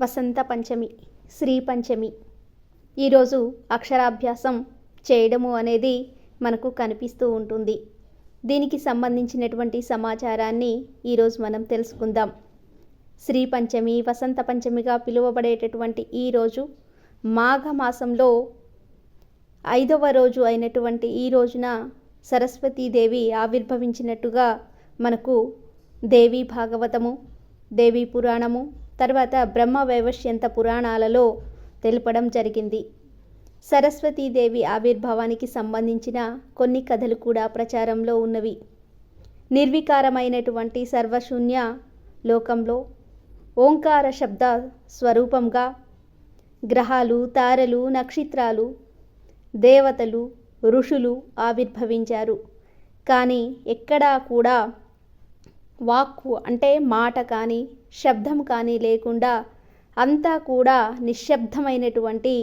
వసంత పంచమి శ్రీ పంచమి. ఈరోజు అక్షరాభ్యాసం చేయడము అనేది మనకు కనిపిస్తూ ఉంటుంది. దీనికి సంబంధించినటువంటి సమాచారాన్ని ఈరోజు మనం తెలుసుకుందాం. శ్రీ పంచమి వసంత పంచమిగా పిలువబడేటటువంటి ఈ రోజు మాఘమాసంలో ఐదవ రోజు అయినటువంటి ఈ రోజున సరస్వతీదేవి ఆవిర్భవించినట్టుగా మనకు దేవి భాగవతము దేవీ పురాణము తర్వాత బ్రహ్మ వైవశ్యంత పురాణాలలో తెలపడం జరిగింది. సరస్వతీదేవి ఆవిర్భావానికి సంబంధించిన కొన్ని కథలు కూడా ప్రచారంలో ఉన్నవి. నిర్వికారమైనటువంటి సర్వశూన్య లోకంలో ఓంకార శబ్ద స్వరూపంగా గ్రహాలు తారలు నక్షత్రాలు దేవతలు ఋషులు ఆవిర్భవించారు. కానీ ఎక్కడా కూడా వాక్కు అంటే మాట కానీ శబ్దం కానీ లేకుండా అంతా కూడా నిశ్శబ్దమైనటువంటి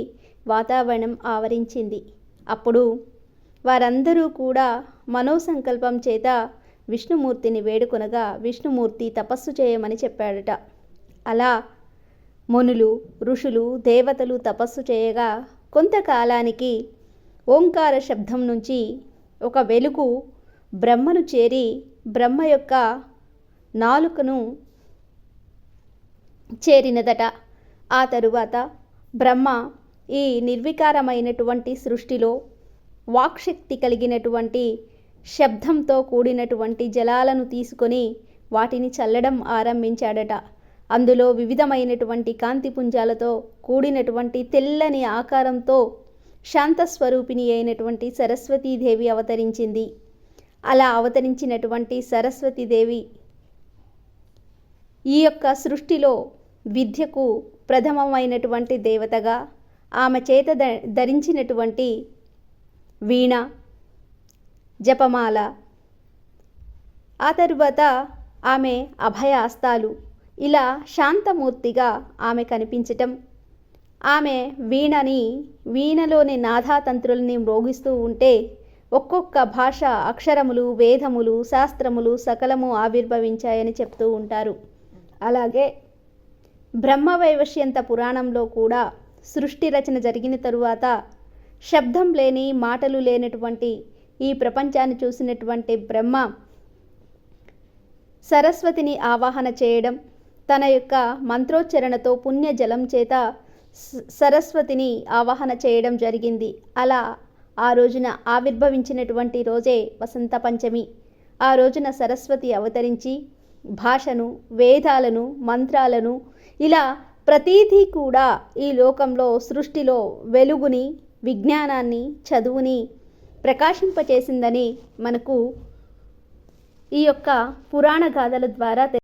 వాతావరణం ఆవరించింది. అప్పుడు వారందరూ కూడా మనోసంకల్పం చేత విష్ణుమూర్తిని వేడుకొనగా విష్ణుమూర్తి తపస్సు చేయమని చెప్పాడట. అలా మునులు ఋషులు దేవతలు తపస్సు చేయగా కొంతకాలానికి ఓంకార శబ్దం నుంచి ఒక వెలుగు బ్రహ్మను చేరి బ్రహ్మ యొక్క నాలుకను చేరినదట. ఆ తరువాత బ్రహ్మ ఈ నిర్వికారమైనటువంటి సృష్టిలో వాక్శక్తి కలిగినటువంటి శబ్దంతో కూడినటువంటి జలాలను తీసుకొని వాటిని చల్లడం ఆరంభించాడట. అందులో వివిధమైనటువంటి కాంతిపుంజాలతో కూడినటువంటి తెల్లని ఆకారంతో శాంతస్వరూపిణి అయినటువంటి సరస్వతీదేవి అవతరించింది. అలా అవతరించినటువంటి సరస్వతీదేవి ఈ యొక్క సృష్టిలో విద్యకు ప్రథమమైనటువంటి దేవతగా ఆమె చేత ద ధరించినటువంటి వీణ జపమాల. ఆ తరువాత ఆమె అభయాస్తాలు. ఇలా శాంతమూర్తిగా ఆమె కనిపించటం ఆమె వీణని వీణలోని నాథాతంత్రుల్ని మ్రోగిస్తూ ఉంటే ఒక్కొక్క భాష అక్షరములు వేదములు శాస్త్రములు సకలము ఆవిర్భవించాయని చెప్తూ ఉంటారు. అలాగే బ్రహ్మవైవశ్యంత పురాణంలో కూడా సృష్టి రచన జరిగిన తరువాత శబ్దం లేని మాటలు లేనటువంటి ఈ ప్రపంచాన్ని చూసినటువంటి బ్రహ్మ సరస్వతిని ఆవాహన చేయడం తన యొక్క మంత్రోచ్చరణతో పుణ్య జలం చేత సరస్వతిని ఆవాహన చేయడం జరిగింది. అలా ఆ రోజున ఆవిర్భవించినటువంటి రోజే వసంత పంచమి. ఆ రోజున సరస్వతి అవతరించి భాషను వేదాలను మంత్రాలను ఇలా ప్రతీదీ కూడా ఈ లోకంలో సృష్టిలో వెలుగుని విజ్ఞానాన్ని చదువుని ప్రకాశింపచేసిందని మనకు ఈ యొక్క పురాణ గాథల ద్వారా